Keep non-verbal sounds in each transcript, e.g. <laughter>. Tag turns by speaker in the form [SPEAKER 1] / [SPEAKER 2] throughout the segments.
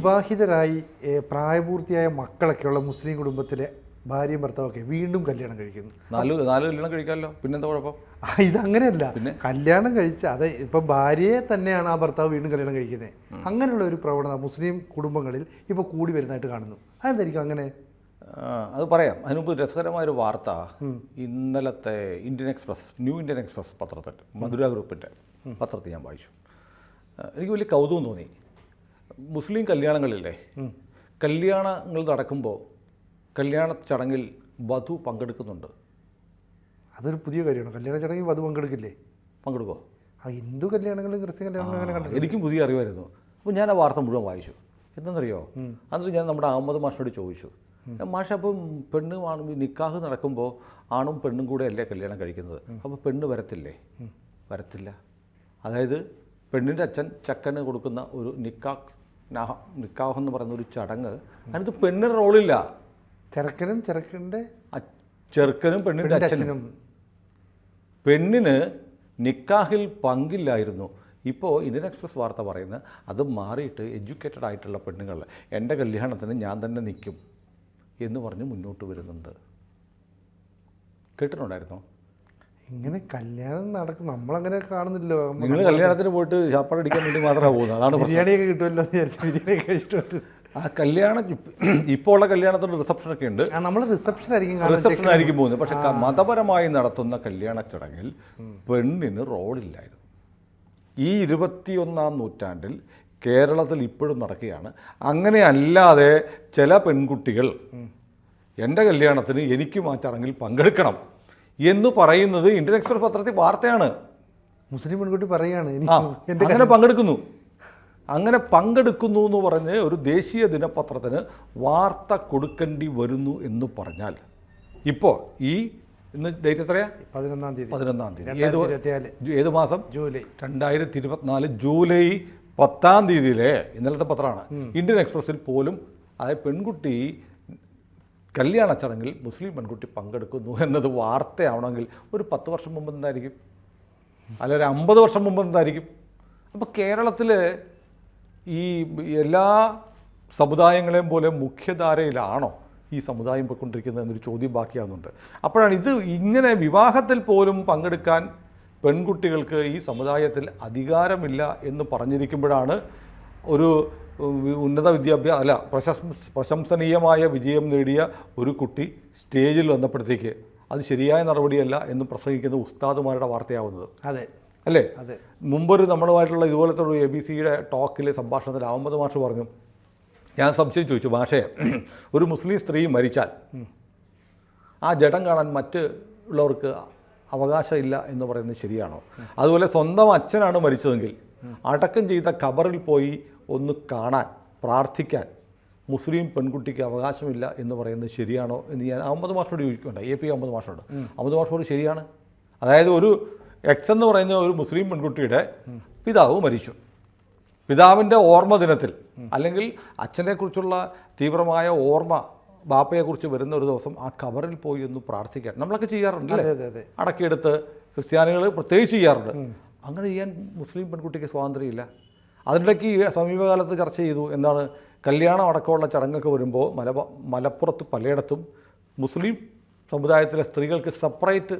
[SPEAKER 1] വിവാഹിതരായി പ്രായപൂർത്തിയായ മക്കളൊക്കെയുള്ള മുസ്ലിം കുടുംബത്തിലെ ഭാര്യയും ഭർത്താവൊക്കെ വീണ്ടും കല്യാണം കഴിക്കുന്നു.
[SPEAKER 2] നാല് നാല് കല്യാണം കഴിക്കാമല്ലോ? പിന്നെന്താ കുഴപ്പം?
[SPEAKER 1] ഇതങ്ങനെയല്ല. കല്യാണം കഴിച്ച അത് ഇപ്പം ഭാര്യയെ തന്നെയാണ് ആ ഭർത്താവ് വീണ്ടും കല്യാണം കഴിക്കുന്നത് അങ്ങനെയുള്ള ഒരു പ്രവണത മുസ്ലിം കുടുംബങ്ങളിൽ ഇപ്പോൾ കൂടി വരുന്നതായിട്ട് കാണുന്നു. അതെന്തായിരിക്കും അങ്ങനെ?
[SPEAKER 2] അത് പറയാം. അതിനുമുമ്പ് രസകരമായൊരു വാർത്ത. ഇന്നലത്തെ Indian Express New Indian Express പത്രത്തിൽ മധുര ഗ്രൂപ്പിന്റെ പത്രത്തിൽ ഞാൻ വായിച്ചു. എനിക്ക് വലിയ കൗതുകം തോന്നി. മുസ്ലിം കല്യാണങ്ങളില്ലേ? കല്യാണങ്ങൾ നടക്കുമ്പോൾ കല്യാണ ചടങ്ങിൽ വധു പങ്കെടുക്കുന്നുണ്ട്.
[SPEAKER 1] അതൊരു പുതിയ കാര്യമാണ്. കല്യാണ ചടങ്ങിൽ വധു പങ്കെടുക്കില്ലേ?
[SPEAKER 2] പങ്കെടുക്കുമോ
[SPEAKER 1] ആ ഹിന്ദു കല്യാണങ്ങളും ക്രിസ്ത്യൻ കല്യാണങ്ങളും അങ്ങനെ കണ്ടു
[SPEAKER 2] എനിക്കും പുതിയ അറിവായിരുന്നു. അപ്പോൾ ഞാൻ ആ വാർത്ത മുഴുവൻ വായിച്ചു. എന്തെന്നറിയോ? എന്നിട്ട് ഞാൻ നമ്മുടെ അഹമ്മദ് മാഷിനോട് ചോദിച്ചു. മാഷ അപ്പം പെണ്ണും ആണും നിക്കാഹ് നടക്കുമ്പോൾ ആണും പെണ്ണും കൂടെ അല്ലേ കല്യാണം കഴിക്കുന്നത്? അപ്പോൾ പെണ്ണ് വരത്തില്ലേ? വരത്തില്ല. അതായത് പെണ്ണിന്റെ അച്ഛൻ ചക്കന് കൊടുക്കുന്ന ഒരു നിക്കാഹ് നാഹ നിക്കാഹ് എന്ന് പറയുന്ന ഒരു ചടങ്ങ്. അതിനകത്ത് പെണ്ണിന് റോളില്ല.
[SPEAKER 1] ചെറുക്കനും
[SPEAKER 2] ചെറുക്കന്റെ ചെറുക്കനും
[SPEAKER 1] പെണ്ണിന്റെ
[SPEAKER 2] അച്ഛനും. പെണ്ണിന് നിക്കാഹിൽ പങ്കില്ലായിരുന്നു. ഇപ്പോൾ ഇന്ത്യൻ എക്സ്പ്രസ് വാർത്ത പറയുന്നത് അത് മാറിയിട്ട് എഡ്യൂക്കേറ്റഡ് ആയിട്ടുള്ള പെണ്ണുങ്ങൾ എന്റെ കല്യാണത്തിന് ഞാൻ തന്നെ നിൽക്കും എന്ന് പറഞ്ഞ് മുന്നോട്ട് വരുന്നുണ്ട്. കേട്ടിട്ടുണ്ടായിരുന്നോ?
[SPEAKER 1] ഇങ്ങനെ കല്യാണം നടക്കും. നമ്മളങ്ങനെ കാണുന്നില്ലോ
[SPEAKER 2] നിങ്ങൾ കല്യാണത്തിന് പോയിട്ട് ചാപ്പാട് അടിക്കാൻ വേണ്ടി മാത്രമേ പോകുന്നത്. അതാണ് ബിരിയാണി
[SPEAKER 1] ബിരിയാണിയൊക്കെ കിട്ടുമല്ലോ ബിരിയാണി കഴിച്ചിട്ടുണ്ട്
[SPEAKER 2] ആ കല്യാണം ഇപ്പോൾ ഉള്ള കല്യാണത്തിന്റെ റിസപ്ഷനൊക്കെ ഉണ്ട്.
[SPEAKER 1] ആ നമ്മൾ റിസപ്ഷൻ ആയിരിക്കും
[SPEAKER 2] റിസപ്ഷൻ ആയിരിക്കും പോകുന്നത്. പക്ഷെ മതപരമായി നടത്തുന്ന കല്യാണ ചടങ്ങിൽ പെണ്ണിന് റോളില്ലായിരുന്നു. ഈ ഇരുപത്തിയൊന്നാം നൂറ്റാണ്ടിൽ കേരളത്തിൽ ഇപ്പോഴും നടക്കുകയാണ്. അങ്ങനെ അല്ലാതെ ചില പെൺകുട്ടികൾ എന്റെ കല്യാണത്തിന് എനിക്കും ആ ചടങ്ങിൽ പങ്കെടുക്കണം. എന്ന് പറയുന്നത് ഇന്ത്യൻ എക്സ്പ്രസ് പത്രത്തിൽ വാർത്തയാണ്.
[SPEAKER 1] മുസ്ലിം പെൺകുട്ടി പറയാണ്.
[SPEAKER 2] അങ്ങനെ പങ്കെടുക്കുന്നു. അങ്ങനെ പങ്കെടുക്കുന്നു എന്ന് പറഞ്ഞ് ഒരു ദേശീയ ദിനപത്രത്തിന് വാർത്ത കൊടുക്കേണ്ടി വരുന്നു എന്ന് പറഞ്ഞാൽ ഇപ്പോൾ ഈ ഇന്ന് ഡേറ്റ് എത്രയാ?
[SPEAKER 1] പതിനൊന്നാം തീയതി.
[SPEAKER 2] പതിനൊന്നാം തീയതി. ഏത് ഏത് മാസം?
[SPEAKER 1] ജൂലൈ.
[SPEAKER 2] രണ്ടായിരത്തി ഇരുപത്തിനാല് ജൂലൈ പത്താം തീയതിയിലെ ഇന്നലത്തെ പത്രമാണ്. ഇന്ത്യൻ എക്സ്പ്രസ്സിൽ പോലും അതായത് പെൺകുട്ടി കല്യാണ ചടങ്ങിൽ മുസ്ലിം പെൺകുട്ടി പങ്കെടുക്കുന്നു എന്നത് വാർത്തയാവണമെങ്കിൽ ഒരു പത്ത് വർഷം മുമ്പ് എന്തായിരിക്കും? അല്ല ഒരു അമ്പത് വർഷം മുമ്പ് എന്തായിരിക്കും? അപ്പോൾ കേരളത്തിൽ ഈ എല്ലാ സമുദായങ്ങളെയും പോലെ മുഖ്യധാരയിലാണോ ഈ സമുദായം പോയിക്കൊണ്ടിരിക്കുന്നത് എന്നൊരു ചോദ്യം ബാക്കിയാകുന്നുണ്ട് അപ്പോഴാണ് ഇത് ഇങ്ങനെ വിവാഹത്തിൽ പോലും പങ്കെടുക്കാൻ പെൺകുട്ടികൾക്ക് ഈ സമുദായത്തിൽ അധികാരമില്ല എന്ന് പറഞ്ഞിരിക്കുമ്പോഴാണ് ഒരു ഉന്നത വിദ്യാഭ്യാസ അല്ല പ്രശംസ പ്രശംസനീയമായ വിജയം നേടിയ ഒരു കുട്ടി സ്റ്റേജിൽ വന്നപ്പോഴത്തേക്ക് അത് ശരിയായ നടപടിയല്ല എന്ന് പ്രസംഗിക്കുന്ന ഉസ്താദുമാരുടെ വാർത്തയാവുന്നത്.
[SPEAKER 1] അതെ.
[SPEAKER 2] അല്ലേ?
[SPEAKER 1] അതെ.
[SPEAKER 2] മുമ്പൊരു നമ്മളുമായിട്ടുള്ള ഇതുപോലത്തെ ഒരു എ ബി സിയുടെ ടോക്കിൽ സംഭാഷണത്തിൽ അഹമ്മദ് മാഷ് പറഞ്ഞു. ഞാൻ സംശയം ചോദിച്ചു മാഷേ <clears throat> ഒരു മുസ്ലിം സ്ത്രീ മരിച്ചാൽ ആ ജഡം കാണാൻ മറ്റ് ഉള്ളവർക്ക് അവകാശമില്ല എന്ന് പറയുന്നത് ശരിയാണോ? അതുപോലെ സ്വന്തം അച്ഛനാണ് മരിച്ചതെങ്കിൽ അടക്കം ചെയ്ത ഖബറിൽ പോയി ഒന്ന് കാണാൻ പ്രാർത്ഥിക്കാൻ മുസ്ലിം പെൺകുട്ടിക്ക് അവകാശമില്ല എന്ന് പറയുന്നത് ശരിയാണോ എന്ന് ഞാൻ അഹമ്മദ് മാഷോട് ചോദിക്കുന്നുണ്ട് എ പി അഹമ്മദ് മാഷോട് അഹമ്മദ് മാഷോട് ശരിയാണ്? അതായത് ഒരു എക്സ് എന്ന് പറയുന്ന ഒരു മുസ്ലിം പെൺകുട്ടിയുടെ പിതാവ് മരിച്ചു. പിതാവിന്റെ ഓർമ്മ ദിനത്തിൽ അല്ലെങ്കിൽ അച്ഛനെക്കുറിച്ചുള്ള തീവ്രമായ ഓർമ്മ ബാപ്പയെക്കുറിച്ച് വരുന്ന ഒരു ദിവസം ആ കവറിൽ പോയി ഒന്ന് പ്രാർത്ഥിക്കാൻ. നമ്മളൊക്കെ ചെയ്യാറുണ്ട് അല്ലേ? അടക്കിയെടുത്ത് ക്രിസ്ത്യാനികൾ പ്രത്യേകിച്ച് ചെയ്യാറുണ്ട്. അങ്ങനെ ചെയ്യാൻ മുസ്ലിം പെൺകുട്ടിക്ക് സ്വാതന്ത്ര്യമില്ല. അതിനിടയ്ക്ക് സമീപകാലത്ത് ചർച്ച ചെയ്തു എന്താണ് കല്യാണം അടക്കമുള്ള ചടങ്ങൊക്കെ വരുമ്പോൾ മലബ മലപ്പുറത്ത് പലയിടത്തും മുസ്ലിം സമുദായത്തിലെ സ്ത്രീകൾക്ക് സെപ്പറേറ്റ്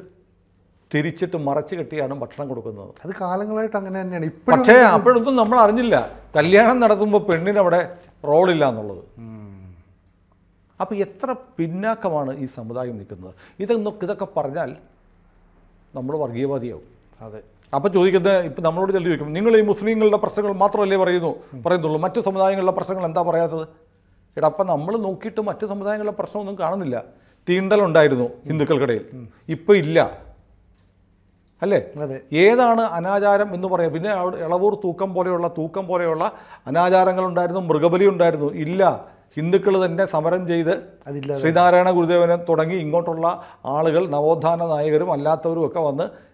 [SPEAKER 2] തിരിച്ചിട്ട് മറച്ചു കെട്ടിയാണ് ഭക്ഷണം കൊടുക്കുന്നത്.
[SPEAKER 1] അത് കാലങ്ങളായിട്ട് അങ്ങനെ തന്നെയാണ്. ഇപ്പോഴും
[SPEAKER 2] പക്ഷേ അപ്പോഴൊന്നും നമ്മൾ അറിഞ്ഞില്ല. കല്യാണം നടത്തുമ്പോൾ പെണ്ണിനവിടെ റോളില്ല എന്നുള്ളത്. അപ്പോൾ എത്ര പിന്നാക്കമാണ് ഈ സമുദായം നിൽക്കുന്നത്? ഇതൊക്കെ ഇതൊക്കെ പറഞ്ഞാൽ നമ്മൾ വർഗീയവാദിയാവും.
[SPEAKER 1] അതെ.
[SPEAKER 2] അപ്പോൾ ചോദിക്കുന്നത് ഇപ്പം നമ്മളോട് ചെല്ലി ചോദിക്കും നിങ്ങൾ ഈ മുസ്ലിങ്ങളുടെ പ്രശ്നങ്ങൾ മാത്രമല്ലേ പറയുന്നു? പറയുന്നുള്ളൂ. മറ്റു സമുദായങ്ങളുടെ പ്രശ്നങ്ങൾ എന്താ പറയാത്തത്? എടാ അപ്പം നമ്മൾ നോക്കിയിട്ട് മറ്റു സമുദായങ്ങളുടെ പ്രശ്നമൊന്നും കാണുന്നില്ല. തീണ്ടലുണ്ടായിരുന്നു ഹിന്ദുക്കൾക്കിടയിൽ. ഇപ്പം ഇല്ല. അല്ലേ?
[SPEAKER 1] അതെ.
[SPEAKER 2] ഏതാണ് അനാചാരം എന്ന് പറയാം. പിന്നെ അവിടെ ഇളവൂർ തൂക്കം പോലെയുള്ള തൂക്കം പോലെയുള്ള അനാചാരങ്ങൾ ഉണ്ടായിരുന്നു മൃഗബലി ഉണ്ടായിരുന്നു. ഇല്ല. ഹിന്ദുക്കൾ തന്നെ സമരം ചെയ്ത് ശ്രീനാരായണ ഗുരുദേവനെ തുടങ്ങി ഇങ്ങോട്ടുള്ള ആളുകൾ നവോത്ഥാന നായകരും അല്ലാത്തവരും ഒക്കെ വന്ന്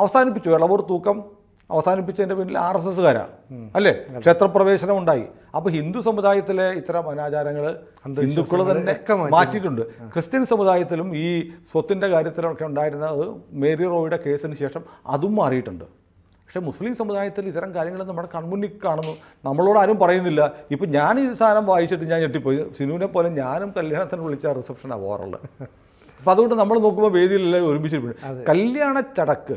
[SPEAKER 2] അവസാനിപ്പിച്ചു. ഇളവൂർ തൂക്കം അവസാനിപ്പിച്ചതിന്റെ പിന്നിൽ ആർ എസ് എസ്സുകാരാണ് അല്ലേ? ക്ഷേത്രപ്രവേശനം ഉണ്ടായി അപ്പോൾ ഹിന്ദു സമുദായത്തിലെ ഇത്തരം അനാചാരങ്ങൾ ഹിന്ദുക്കൾ തന്നെ മാറ്റിയിട്ടുണ്ട്. ക്രിസ്ത്യൻ സമുദായത്തിലും ഈ സ്വത്തിന്റെ കാര്യത്തിലൊക്കെ ഉണ്ടായിരുന്നത് മേരി റോയുടെ കേസിന് ശേഷം അതും മാറിയിട്ടുണ്ട്. പക്ഷേ മുസ്ലിം സമുദായത്തിൽ ഇത്തരം കാര്യങ്ങൾ നമ്മുടെ കൺമുന്നിൽ കാണുന്നു. നമ്മളോട് ആരും പറയുന്നില്ല. ഇപ്പം ഞാൻ ഈ സാധനം വായിച്ചിട്ട് ഞാൻ ഞെട്ടിപ്പോയി. സിനുവിനെ പോലെ ഞാനും കല്യാണത്തിന് വിളിച്ച റിസപ്ഷനാണ് പോകാറുള്ളത് അപ്പം അതുകൊണ്ട് നമ്മൾ നോക്കുമ്പോൾ വേദിയിലെല്ലാം ഒരുമിച്ചിരിപ്പുണ്ട്. കല്യാണ ചടക്ക്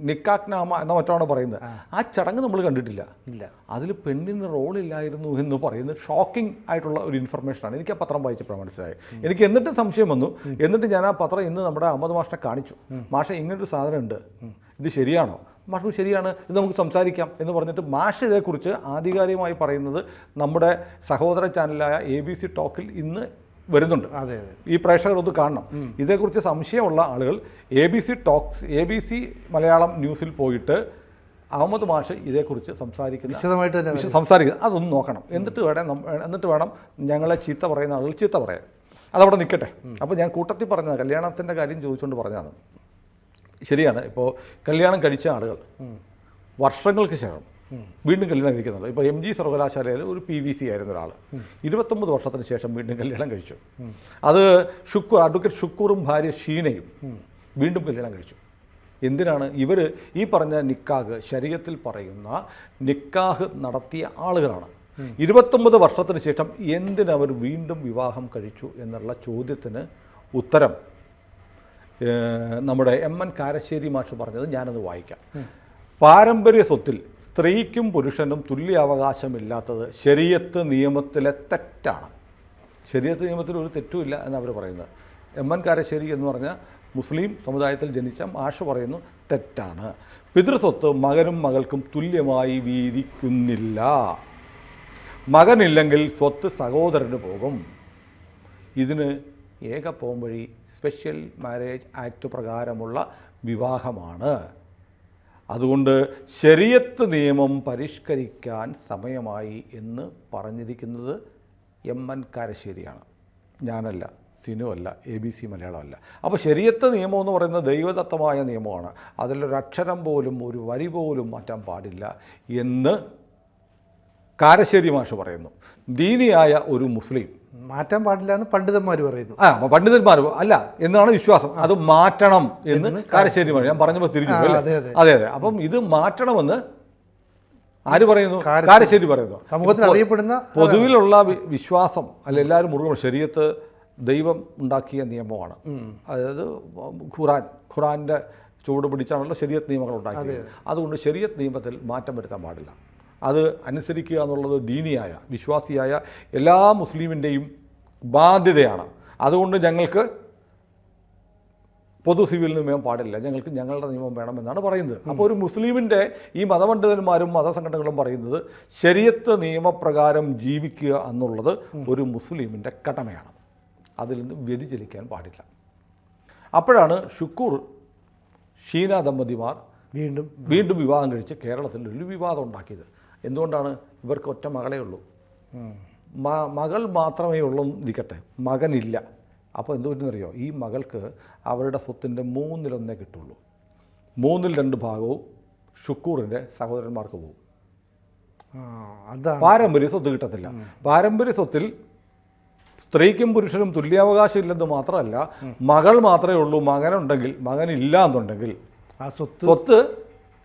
[SPEAKER 2] നിക്കാക്നാമ എന്ന മറ്റാണ് പറയുന്നത്? ആ. ചടങ്ങ് നമ്മൾ കണ്ടിട്ടില്ല.
[SPEAKER 1] ഇല്ല.
[SPEAKER 2] അതിൽ പെണ്ണിന് റോളില്ലായിരുന്നു എന്ന് പറയുന്നത് ഷോക്കിംഗ് ആയിട്ടുള്ള ഒരു ഇൻഫർമേഷനാണ് എനിക്ക് ആ പത്രം വായിച്ചപ്പോഴാണ് മനസ്സിലായത്. എനിക്ക് എന്നിട്ട് സംശയം വന്നു. എന്നിട്ട് ഞാൻ ആ പത്രം ഇന്ന് നമ്മുടെ അഹമ്മദ് മാഷിനെ കാണിച്ചു. മാഷ ഇങ്ങനൊരു സാധനം ഉണ്ട് ഇത് ശരിയാണോ? മാഷു ശരിയാണ്. ഇത് നമുക്ക് സംസാരിക്കാം എന്ന് പറഞ്ഞിട്ട് മാഷ് ഇതേക്കുറിച്ച് ആധികാരികമായി പറയുന്നത് നമ്മുടെ സഹോദര ചാനലായ എ ബി സി ടോക്കിൽ ഇന്ന് വരുന്നുണ്ട്.
[SPEAKER 1] അതെ
[SPEAKER 2] ഈ പ്രേക്ഷകർ ഒന്ന് കാണണം ഇതേക്കുറിച്ച് സംശയമുള്ള ആളുകൾ A B C talks A B C Malayalam ന്യൂസിൽ പോയിട്ട് അഹമ്മദ് മാഷ് ഇതേക്കുറിച്ച് സംസാരിക്കുന്ന
[SPEAKER 1] വിശദമായിട്ട് തന്നെ
[SPEAKER 2] സംസാരിക്കുന്നത് അതൊന്ന് നോക്കണം. എന്നിട്ട് വേണം എന്നിട്ട് വേണം ഞങ്ങളെ ചീത്ത പറയുന്ന ആളുകൾ ചീത്ത പറയാൻ. അതവിടെ നിൽക്കട്ടെ. അപ്പോൾ ഞാൻ കൂട്ടത്തിൽ പറഞ്ഞത് കല്യാണത്തിന്റെ കാര്യം ചോദിച്ചുകൊണ്ട് പറഞ്ഞതാണ്. ശരിയാണ്. ഇപ്പോൾ കല്യാണം കഴിച്ച ആളുകൾ വർഷങ്ങൾക്ക് ശേഷം വീണ്ടും കല്യാണം കഴിക്കുന്നുണ്ട്. ഇപ്പോൾ എം ജി സർവകലാശാലയിൽ ഒരു പി വി സി ആയിരുന്ന ഒരാൾ ഇരുപത്തൊമ്പത് വർഷത്തിന് ശേഷം വീണ്ടും കല്യാണം കഴിച്ചു. അത് ഷുക്കൂർ അഡ്വക്കേറ്റ് ഷുക്കൂറും ഭാര്യ ഷീനയും വീണ്ടും കല്യാണം കഴിച്ചു. എന്തിനാണ് ഇവർ ഈ പറഞ്ഞ നിക്കാഹ് ശരീരത്തിൽ പറയുന്ന നിക്കാഹ് നടത്തിയ ആളുകളാണ്. ഇരുപത്തൊമ്പത് വർഷത്തിന് ശേഷം എന്തിനവർ വീണ്ടും വിവാഹം കഴിച്ചു എന്നുള്ള ചോദ്യത്തിന് ഉത്തരം നമ്മുടെ എം എൻ കാരശ്ശേരി മാഷ് പറഞ്ഞത് ഞാനത് വായിക്കാം. പാരമ്പര്യ സ്വത്തിൽ സ്ത്രീക്കും പുരുഷനും തുല്യ അവകാശമില്ലാത്തത് ശരീരത്ത് നിയമത്തിലെ തെറ്റാണ്. ശരീരത്ത് നിയമത്തിൽ ഒരു തെറ്റുമില്ല എന്ന് അവർ പറയുന്നത്. എം എൻ കാരശ്ശേരി എന്ന് പറഞ്ഞ മുസ്ലിം സമുദായത്തിൽ ജനിച്ച മാഷ് പറയുന്നു തെറ്റാണ്. പിതൃസ്വത്ത് മകനും മകൾക്കും തുല്യമായി വീതിക്കുന്നില്ല. മകനില്ലെങ്കിൽ സ്വത്ത് സഹോദരന് പോകും. ഇതിന് ഏക പോംവഴി സ്പെഷ്യൽ മാരേജ് ആക്ട് പ്രകാരമുള്ള വിവാഹമാണ്. അതുകൊണ്ട് ശരിയത്ത് നിയമം പരിഷ്കരിക്കാൻ സമയമായി എന്ന് പറഞ്ഞിരിക്കുന്നത് എം എൻ കാരശ്ശേരിയാണ്. ഞാനല്ല സിനു അല്ല എ ബി സി മലയാളമല്ല അപ്പോൾ ശരിയത്ത് നിയമം എന്ന് പറയുന്നത് ദൈവദത്തമായ നിയമമാണ്. അതിലൊരക്ഷരം പോലും ഒരു വരി പോലും മാറ്റാൻ പാടില്ല എന്ന് കാരശ്ശേരി മാഷ് പറയുന്നു. ദീനിയായ ഒരു മുസ്ലിം
[SPEAKER 1] മാറ്റാൻ പാടില്ല എന്ന് പണ്ഡിതന്മാർ പറയുന്നു.
[SPEAKER 2] ആ അപ്പൊ പണ്ഡിതന്മാർ അല്ല എന്നാണ് വിശ്വാസം. അത് മാറ്റണം എന്ന് കാരശ്ശേരി പറഞ്ഞു. ഞാൻ പറഞ്ഞപ്പോൾ തിരിച്ചു
[SPEAKER 1] അതെ, അതെ.
[SPEAKER 2] അപ്പം ഇത് മാറ്റണമെന്ന് ആര് പറയുന്നു?
[SPEAKER 1] കാരശ്ശേരി.
[SPEAKER 2] പറയുന്നു.
[SPEAKER 1] സമൂഹത്തിൽ അറിയപ്പെടുന്ന
[SPEAKER 2] പൊതുവിലുള്ള വിശ്വാസം അല്ല എല്ലാവരും മുറുകും ശരീരത്ത് ദൈവം ഉണ്ടാക്കിയ നിയമമാണ്. അതായത് ഖുറാൻ ഖുറാന്റെ ചൂട് പിടിച്ചാണല്ലോ ശരീരത്ത് നിയമങ്ങൾ ഉണ്ടാക്കിയത്. അതുകൊണ്ട് ശരീരത്ത് നിയമത്തിൽ മാറ്റം വരുത്താൻ പാടില്ല. അത് അനുസരിക്കുക എന്നുള്ളത് ദീനിയായ വിശ്വാസിയായ എല്ലാ മുസ്ലിമിന്റെയും ബാധ്യതയാണ്. അതുകൊണ്ട് ഞങ്ങൾക്ക് പൊതു സിവിൽ നിയമം പാടില്ല. ഞങ്ങൾക്ക് ഞങ്ങളുടെ നിയമം വേണമെന്നാണ് പറയുന്നത്. അപ്പോൾ ഒരു മുസ്ലിമിന്റെ ഈ മതപണ്ഡിതന്മാരും മതസംഘടനകളും പറയുന്നത് ശരിയത്ത് നിയമപ്രകാരം ജീവിക്കുക എന്നുള്ളത് ഒരു മുസ്ലിമിന്റെ കടമയാണ്. അതിൽ നിന്ന് വ്യതിചലിക്കാൻ പാടില്ല. അപ്പോഴാണ് ഷുക്കൂർ ഷീന ദമ്പതിമാർ
[SPEAKER 1] വീണ്ടും
[SPEAKER 2] വീണ്ടും വിവാഹം കഴിച്ച് കേരളത്തിൽ ഒരു വിവാദം ഉണ്ടാക്കിയത്. എന്തുകൊണ്ടാണ് ഇവർക്ക് ഒറ്റ മകളേ ഉള്ളൂ? മകൾ മാത്രമേ ഉള്ളൂ ഇരിക്കട്ടെ മകനില്ല. അപ്പോൾ എന്തുപറ്റുന്നറിയോ ഈ മകൾക്ക് അവരുടെ സ്വത്തിന്റെ മൂന്നിലൊന്നേ കിട്ടുള്ളൂ. മൂന്നിൽ രണ്ട് ഭാഗവും ഷുക്കൂറിന്റെ സഹോദരന്മാർക്ക് പോകും പാരമ്പര്യ സ്വത്ത് കിട്ടത്തില്ല. പാരമ്പര്യ സ്വത്തിൽ സ്ത്രീക്കും പുരുഷനും തുല്യാവകാശം ഇല്ലെന്ന് മാത്രമല്ല മകൾ മാത്രമേ ഉള്ളൂ. മകനുണ്ടെങ്കിൽ മകനില്ല എന്നുണ്ടെങ്കിൽ
[SPEAKER 1] ആ സ്വത്ത്
[SPEAKER 2] സ്വത്ത്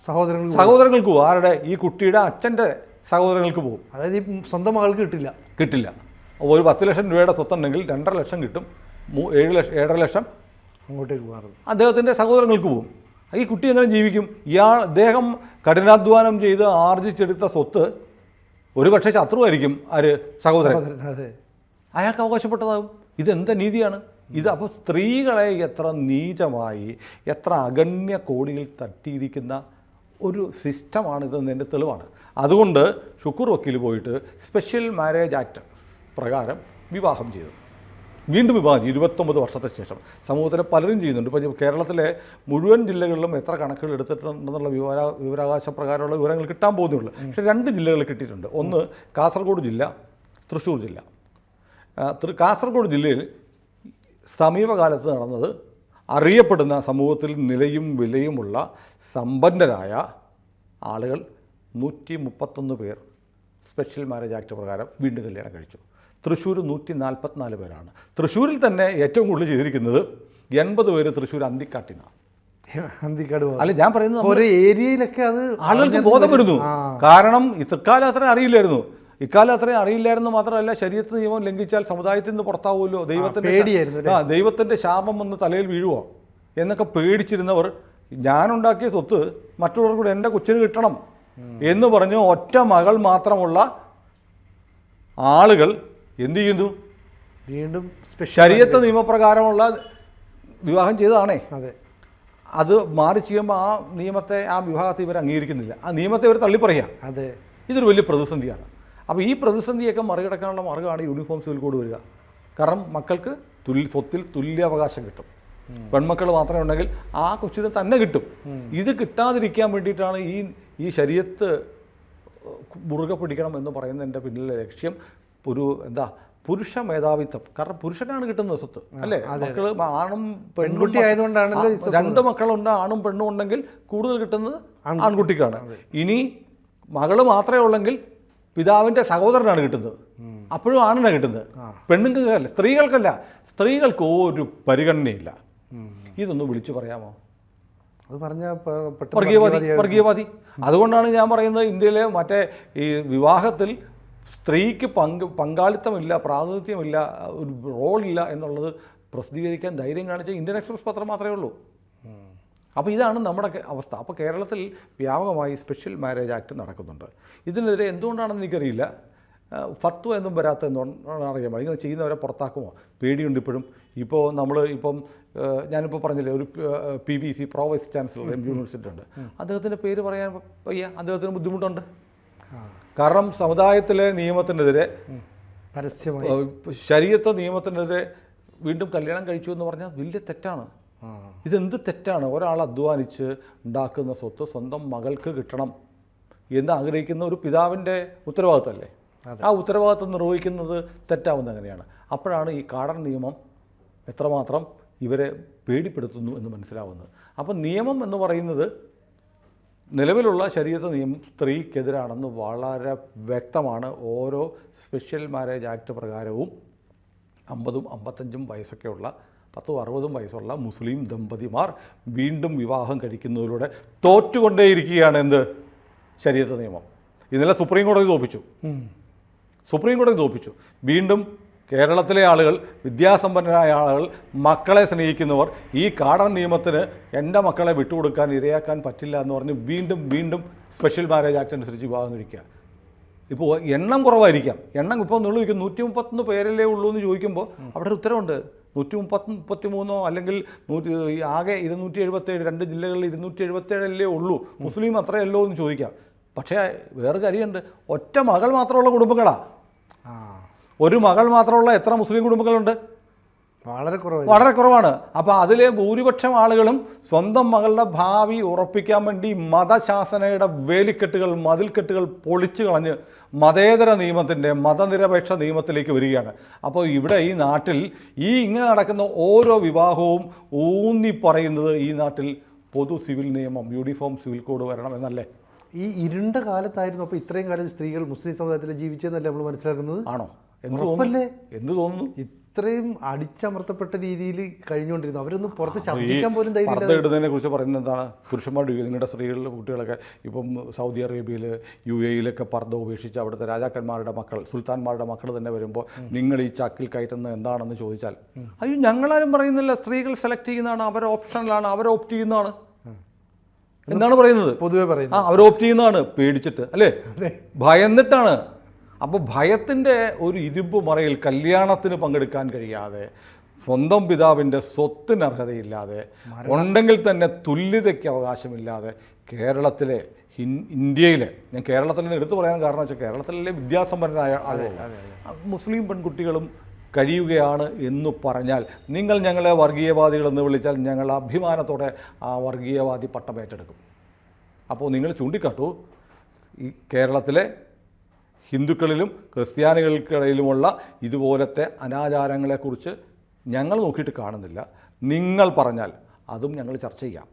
[SPEAKER 1] സഹോദരങ്ങൾ
[SPEAKER 2] സഹോദരങ്ങൾക്ക് പോകും. ആരുടെ? ഈ കുട്ടിയുടെ അച്ഛന്റെ സഹോദരങ്ങൾക്ക് പോകും.
[SPEAKER 1] അതായത് ഈ സ്വന്തം മകൾക്ക് കിട്ടില്ല.
[SPEAKER 2] കിട്ടില്ല. ഒരു പത്ത് ലക്ഷം രൂപയുടെ സ്വത്തുണ്ടെങ്കിൽ രണ്ടര ലക്ഷം കിട്ടും. ഏഴ് ലക്ഷം ഏഴര ലക്ഷം
[SPEAKER 1] അങ്ങോട്ടേക്ക് പോകാറ്
[SPEAKER 2] അദ്ദേഹത്തിന്റെ സഹോദരങ്ങൾക്ക് പോകും. ഈ കുട്ടി എങ്ങനെ ജീവിക്കും? ഇയാൾ അദ്ദേഹം കഠിനാധ്വാനം ചെയ്ത് ആർജിച്ചെടുത്ത സ്വത്ത് ഒരു പക്ഷേ ശത്രുവായിരിക്കും ആര്? സഹോദരൻ. അയാൾക്ക് അവകാശപ്പെട്ടതാകും. ഇതെന്താ നീതിയാണ്? ഇത് അപ്പോൾ സ്ത്രീകളെ എത്ര നീചമായി എത്ര അഗണ്യ കോടിയിൽ തട്ടിയിരിക്കുന്ന ഒരു സിസ്റ്റമാണ് ഇതെന്നതിന്റെ തെളിവാണ്. അതുകൊണ്ട് ഷുക്കൂർ വക്കീൽ പോയിട്ട് സ്പെഷ്യൽ മാരേജ് ആക്ട് പ്രകാരം വിവാഹം ചെയ്തു. വീണ്ടും വിവാഹം ചെയ്തു. ഇരുപത്തൊമ്പത് വർഷത്തെ ശേഷം. സമൂഹത്തിലെ പലരും ചെയ്യുന്നുണ്ട്. ഇപ്പോൾ കേരളത്തിലെ മുഴുവൻ ജില്ലകളിലും എത്ര കണക്കുകൾ എടുത്തിട്ടുണ്ടെന്നുള്ള വിവര വിവരാവകാശ പ്രകാരമുള്ള വിവരങ്ങൾ കിട്ടാൻ പോകുന്നുള്ളൂ പക്ഷേ രണ്ട് ജില്ലകൾ കിട്ടിയിട്ടുണ്ട്. ഒന്ന് കാസർഗോഡ് ജില്ല തൃശ്ശൂർ ജില്ല. കാസർഗോഡ് ജില്ലയിൽ സമീപകാലത്ത് നടന്നത് അറിയപ്പെടുന്ന സമൂഹത്തിൽ നിലയും വിലയുമുള്ള സമ്പന്നരായ ആളുകൾ നൂറ്റി മുപ്പത്തൊന്ന് പേർ സ്പെഷ്യൽ മാരേജ് ആക്ട് പ്രകാരം വീണ്ടും കല്യാണം കഴിച്ചു. തൃശ്ശൂർ നൂറ്റി നാൽപ്പത്തിനാല് പേരാണ്. തൃശ്ശൂരിൽ തന്നെ ഏറ്റവും കൂടുതൽ ചെയ്തിരിക്കുന്നത് എൺപത് പേര് തൃശ്ശൂർ അന്തിക്കാട്ടിനാണ്
[SPEAKER 1] അന്തിക്കാട്
[SPEAKER 2] അല്ല ഞാൻ പറയുന്നത് ഓരോ
[SPEAKER 1] ഒരു ഏരിയയിലൊക്കെ അത്
[SPEAKER 2] ആളുകൾക്ക് ബോധം വരുന്നു. കാരണം ഇക്കാലം അത്രയും അറിയില്ലായിരുന്നു. ഇക്കാലം അത്രയും അറിയില്ലായിരുന്നു മാത്രമല്ല ശരീരത്ത് നിയമം ലംഘിച്ചാൽ സമുദായത്തിൽ നിന്ന് പുറത്താവുമല്ലോ. ദൈവത്തിന്റെ
[SPEAKER 1] പേടിയായിരുന്നു
[SPEAKER 2] ആ ദൈവത്തിന്റെ ശാപം വന്ന് തലയിൽ വീഴുവോ എന്നൊക്കെ പേടിച്ചിരുന്നവർ ഞാനുണ്ടാക്കിയ സ്വത്ത് മറ്റുള്ളവർ കൂടെ എന്റെ കൊച്ചിന് കിട്ടണം എന്ന് പറഞ്ഞു ഒറ്റ മകൾ മാത്രമുള്ള ആളുകൾ എന്തു ചെയ്യുന്നു?
[SPEAKER 1] വീണ്ടും
[SPEAKER 2] ശരീരത്തെ നിയമപ്രകാരമുള്ള വിവാഹം ചെയ്തതാണേ.
[SPEAKER 1] അതെ.
[SPEAKER 2] അത് മാറി ചെയ്യുമ്പോൾ ആ നിയമത്തെ ആ വിവാഹത്തെ ഇവർ അംഗീകരിക്കുന്നില്ല. ആ നിയമത്തെ ഇവർ തള്ളിപ്പറയുക.
[SPEAKER 1] അതെ.
[SPEAKER 2] ഇതൊരു വലിയ പ്രതിസന്ധിയാണ്. അപ്പോൾ ഈ പ്രതിസന്ധിയൊക്കെ മറികടക്കാനുള്ള മാർഗമാണ് യൂണിഫോം സിവിൽ കോഡ് വരിക. കാരണം മക്കൾക്ക് തുല്യ സ്വത്തിൽ തുല്യാവകാശം കിട്ടും. പെൺമക്കൾ മാത്രമേ ഉണ്ടെങ്കിൽ ആ കൊച്ചിന് തന്നെ കിട്ടും. ഇത് കിട്ടാതിരിക്കാൻ വേണ്ടിയിട്ടാണ് ഈ ഈ ശരീരത്ത് മുറുകെ പിടിക്കണം എന്ന് പറയുന്നതിന്റെ പിന്നിലെ ലക്ഷ്യം ഒരു എന്താ പുരുഷ മേധാവിത്വം. കാരണം പുരുഷനാണ് കിട്ടുന്നത് സ്വത്ത് അല്ലേ? മക്കൾ ആണും
[SPEAKER 1] പെൺകുട്ടി
[SPEAKER 2] ആയതുകൊണ്ടാണ് രണ്ട് മക്കളുണ്ട് ആണും പെണ്ണും ഉണ്ടെങ്കിൽ കൂടുതൽ കിട്ടുന്നത് ആൺകുട്ടിക്കാണ്. ഇനി മകൾ മാത്രമേ ഉള്ളെങ്കിൽ പിതാവിന്റെ സഹോദരനാണ് കിട്ടുന്നത്. അപ്പോഴും ആണിനാണ് കിട്ടുന്നത്. പെണ്ണുങ്ങൾക്കല്ല സ്ത്രീകൾക്കല്ല. സ്ത്രീകൾക്ക് ഒരു പരിഗണനയില്ല. ഇതൊന്ന് വിളിച്ചു പറയാമോ?
[SPEAKER 1] അത് പറഞ്ഞ
[SPEAKER 2] വർഗീയവാദി വർഗീയവാദി അതുകൊണ്ടാണ് ഞാൻ പറയുന്നത് ഇന്ത്യയിലെ മറ്റേ ഈ വിവാഹത്തിൽ സ്ത്രീക്ക് പങ്ക് പങ്കാളിത്തമില്ല പ്രാതിനിധ്യമില്ല ഒരു റോളില്ല എന്നുള്ളത് പ്രസിദ്ധീകരിക്കാൻ ധൈര്യം കാണിച്ച ഇന്ത്യൻ എക്സ്പ്രസ് പത്രം മാത്രമേ ഉള്ളൂ. അപ്പോൾ ഇതാണ് നമ്മുടെ അവസ്ഥ. അപ്പോൾ കേരളത്തിൽ വ്യാപകമായി സ്പെഷ്യൽ മാരേജ് ആക്ട് നടക്കുന്നുണ്ട്. ഇതിനെതിരെ എന്തുകൊണ്ടാണെന്ന് എനിക്കറിയില്ല. ഫത്വ എന്നും വരാത്ത എന്തുകൊണ്ടാണ് അറിയാമോ? ഇങ്ങനെ ചെയ്യുന്നവരെ പുറത്താക്കുമോ? പേടിയുണ്ട് ഇപ്പോഴും. ഇപ്പോൾ നമ്മൾ ഇപ്പം ഞാനിപ്പോൾ പറഞ്ഞില്ലേ ഒരു P V C pro vice chancellor M university ഉണ്ട് അദ്ദേഹത്തിന്റെ പേര് പറയാൻ വയ്യ. അദ്ദേഹത്തിന് ബുദ്ധിമുട്ടുണ്ട്. കാരണം സമുദായത്തിലെ നിയമത്തിനെതിരെ
[SPEAKER 1] പരസ്യമായി.
[SPEAKER 2] ശരീരത്തെ നിയമത്തിനെതിരെ വീണ്ടും കല്യാണം കഴിച്ചു എന്ന് പറഞ്ഞാൽ വലിയ തെറ്റാണ്. ഇതെന്ത് തെറ്റാണ്? ഒരാൾ അധ്വാനിച്ച് ഉണ്ടാക്കുന്ന സ്വത്ത് സ്വന്തം മകൾക്ക് കിട്ടണം എന്ന് ആഗ്രഹിക്കുന്ന ഒരു പിതാവിന്റെ ഉത്തരവാദിത്തമല്ലേ ആ ഉത്തരവാദിത്തം നിർവഹിക്കുന്നത് തെറ്റാവുന്ന അങ്ങനെയാണ് അപ്പോഴാണ് ഈ കാടൻ നിയമം എത്രമാത്രം ഇവരെ പേടിപ്പെടുത്തുന്നു എന്ന് മനസ്സിലാവുന്നത്. അപ്പം നിയമം എന്ന് പറയുന്നത് നിലവിലുള്ള ശരീരത്തെ നിയമം സ്ത്രീക്കെതിരാണെന്ന് വളരെ വ്യക്തമാണ്. ഓരോ സ്പെഷ്യൽ മാരേജ് ആക്ട് പ്രകാരവും അമ്പതും അമ്പത്തഞ്ചും വയസ്സൊക്കെയുള്ള പത്തും അറുപതും വയസ്സുള്ള മുസ്ലിം ദമ്പതിമാർ വീണ്ടും വിവാഹം കഴിക്കുന്നതിലൂടെ തോറ്റുകൊണ്ടേയിരിക്കുകയാണ് എന്ത്? ശരീരത്തെ നിയമം. ഇന്നലെ സുപ്രീം കോടതി തോപ്പിച്ചു. സുപ്രീം കോടതി തോപ്പിച്ചു. വീണ്ടും കേരളത്തിലെ ആളുകൾ വിദ്യാസമ്പന്നരായ ആളുകൾ മക്കളെ സ്നേഹിക്കുന്നവർ ഈ കാടൻ നിയമത്തിന് എന്റെ മക്കളെ വിട്ടുകൊടുക്കാൻ ഇരയാക്കാൻ പറ്റില്ല എന്ന് പറഞ്ഞ് വീണ്ടും വീണ്ടും സ്പെഷ്യൽ മാരേജ് ആക്ട് അനുസരിച്ച് വിവാഹം കഴിക്കുക ഇപ്പോൾ എണ്ണം കുറവായിരിക്കാം. എണ്ണം ഇപ്പോൾ ചോദിക്കും നൂറ്റി മുപ്പത്തൊന്ന് പേരല്ലേ ഉള്ളൂ എന്ന് ചോദിക്കുമ്പോൾ അവിടെ ഒരു ഉത്തരവുണ്ട്. നൂറ്റി മുപ്പത്തി മുപ്പത്തി മൂന്നോ അല്ലെങ്കിൽ നൂറ്റി ആകെ ഇരുന്നൂറ്റി എഴുപത്തേഴ് രണ്ട് ജില്ലകളിൽ ഇരുന്നൂറ്റി എഴുപത്തേഴല്ലേ ഉള്ളൂ. മുസ്ലിം അത്രയല്ലോ എന്ന് ചോദിക്കാം. പക്ഷേ വേറെ കാര്യമുണ്ട്. ഒറ്റ മകൾ മാത്രമുള്ള കുടുംബങ്ങളാണ് ഒരു മകൾ മാത്രമുള്ള എത്ര മുസ്ലിം കുടുംബങ്ങളുണ്ട്?
[SPEAKER 1] വളരെ കുറവ്
[SPEAKER 2] വളരെ കുറവാണ്. അപ്പോൾ അതിലെ ഭൂരിപക്ഷം ആളുകളും സ്വന്തം മകളുടെ ഭാവി ഉറപ്പിക്കാൻ വേണ്ടി മതശാസനയുടെ വേലിക്കെട്ടുകൾ മതിൽക്കെട്ടുകൾ പൊളിച്ചു കളഞ്ഞ് മതേതര നിയമത്തിന്റെ മതനിരപേക്ഷ നിയമത്തിലേക്ക് വരികയാണ്. അപ്പോൾ ഇവിടെ ഈ നാട്ടിൽ ഈ ഇങ്ങനെ നടക്കുന്ന ഓരോ വിവാഹവും ഊന്നി പറയുന്നത് ഈ നാട്ടിൽ പൊതു സിവിൽ നിയമം യൂണിഫോം സിവിൽ കോഡ് വരണം എന്നല്ലേ?
[SPEAKER 1] ഈ ഇരുണ്ട കാലത്തായിരുന്നു അപ്പോൾ ഇത്രയും കാലം സ്ത്രീകൾ മുസ്ലിം സമുദായത്തിൽ ജീവിച്ചതെന്നല്ലേ നമ്മൾ മനസ്സിലാക്കുന്നത്?
[SPEAKER 2] ആണോ? എന്ത്? തോന്നുന്നു. എന്ത് തോന്നുന്നു.
[SPEAKER 1] ഇത്രയും അടിച്ചമർത്തപ്പെട്ട രീതിയിൽ കഴിഞ്ഞുകൊണ്ടിരുന്നു. അവരൊന്നും പുറത്ത് ശബ്ദിക്കാൻ പോലും ധൈര്യം
[SPEAKER 2] കുറിച്ച് പറയുന്നത് എന്താണ് പുരുഷന്മാരുടെ നിങ്ങളുടെ സ്ത്രീകളിലെ കുട്ടികളൊക്കെ ഇപ്പം സൗദി അറേബ്യയിൽ യു എയിലൊക്കെ പർദ്ദ ഉപേക്ഷിച്ച് അവിടുത്തെ രാജാക്കന്മാരുടെ മക്കൾ സുൽത്താൻമാരുടെ മക്കൾ തന്നെ വരുമ്പോൾ നിങ്ങൾ ഈ ചാക്കിൽ കയറ്റുന്നത് എന്താണെന്ന് ചോദിച്ചാൽ അയ്യോ ഞങ്ങളാരും പറയുന്നില്ല. സ്ത്രീകൾ സെലക്ട് ചെയ്യുന്നതാണ് അവർ ഓപ്ഷനിലാണ് അവർ ഓപ്റ്റ് ചെയ്യുന്നതാണ്. എന്താണ് പറയുന്നത്?
[SPEAKER 1] പൊതുവെ
[SPEAKER 2] ആ
[SPEAKER 1] പറയുന്നത്
[SPEAKER 2] അവർ ഓപ്റ്റ് ചെയ്യുന്നതാണ്. പേടിച്ചിട്ട് അല്ലേ? ഭയന്നിട്ടാണ്. അപ്പോൾ ഭയത്തിന്റെ ഒരു ഇരുമ്പ് മറയിൽ കല്യാണത്തിന് പങ്കെടുക്കാൻ കഴിയാതെ സ്വന്തം പിതാവിന്റെ സ്വത്തിന് അർഹതയില്ലാതെ ഉണ്ടെങ്കിൽ തന്നെ തുല്യതയ്ക്ക് അവകാശമില്ലാതെ കേരളത്തിലെ ഇന്ത്യയിലെ ഞാൻ കേരളത്തിൽ നിന്ന് എടുത്തു പറയാൻ കാരണം വെച്ചാൽ കേരളത്തിലെ വിദ്യാസമ്പന്നരായ ആളുകൾ. മുസ്ലിം പെൺകുട്ടികളും കഴിയുകയാണ് എന്ന് പറഞ്ഞാൽ നിങ്ങൾ ഞങ്ങളെ വർഗീയവാദികളെന്ന് വിളിച്ചാൽ ഞങ്ങൾ അഭിമാനത്തോടെ ആ വർഗീയവാദി പട്ടം ഏറ്റെടുക്കും അപ്പോൾ നിങ്ങൾ ചൂണ്ടിക്കാട്ടു ഈ കേരളത്തിലെ ഹിന്ദുക്കളിലും ക്രിസ്ത്യാനികൾക്കിടയിലുമുള്ള ഇതുപോലത്തെ അനാചാരങ്ങളെക്കുറിച്ച് ഞങ്ങൾ നോക്കിയിട്ട് കാണുന്നില്ല. നിങ്ങൾ പറഞ്ഞാൽ അതും ഞങ്ങൾ ചർച്ച ചെയ്യാം.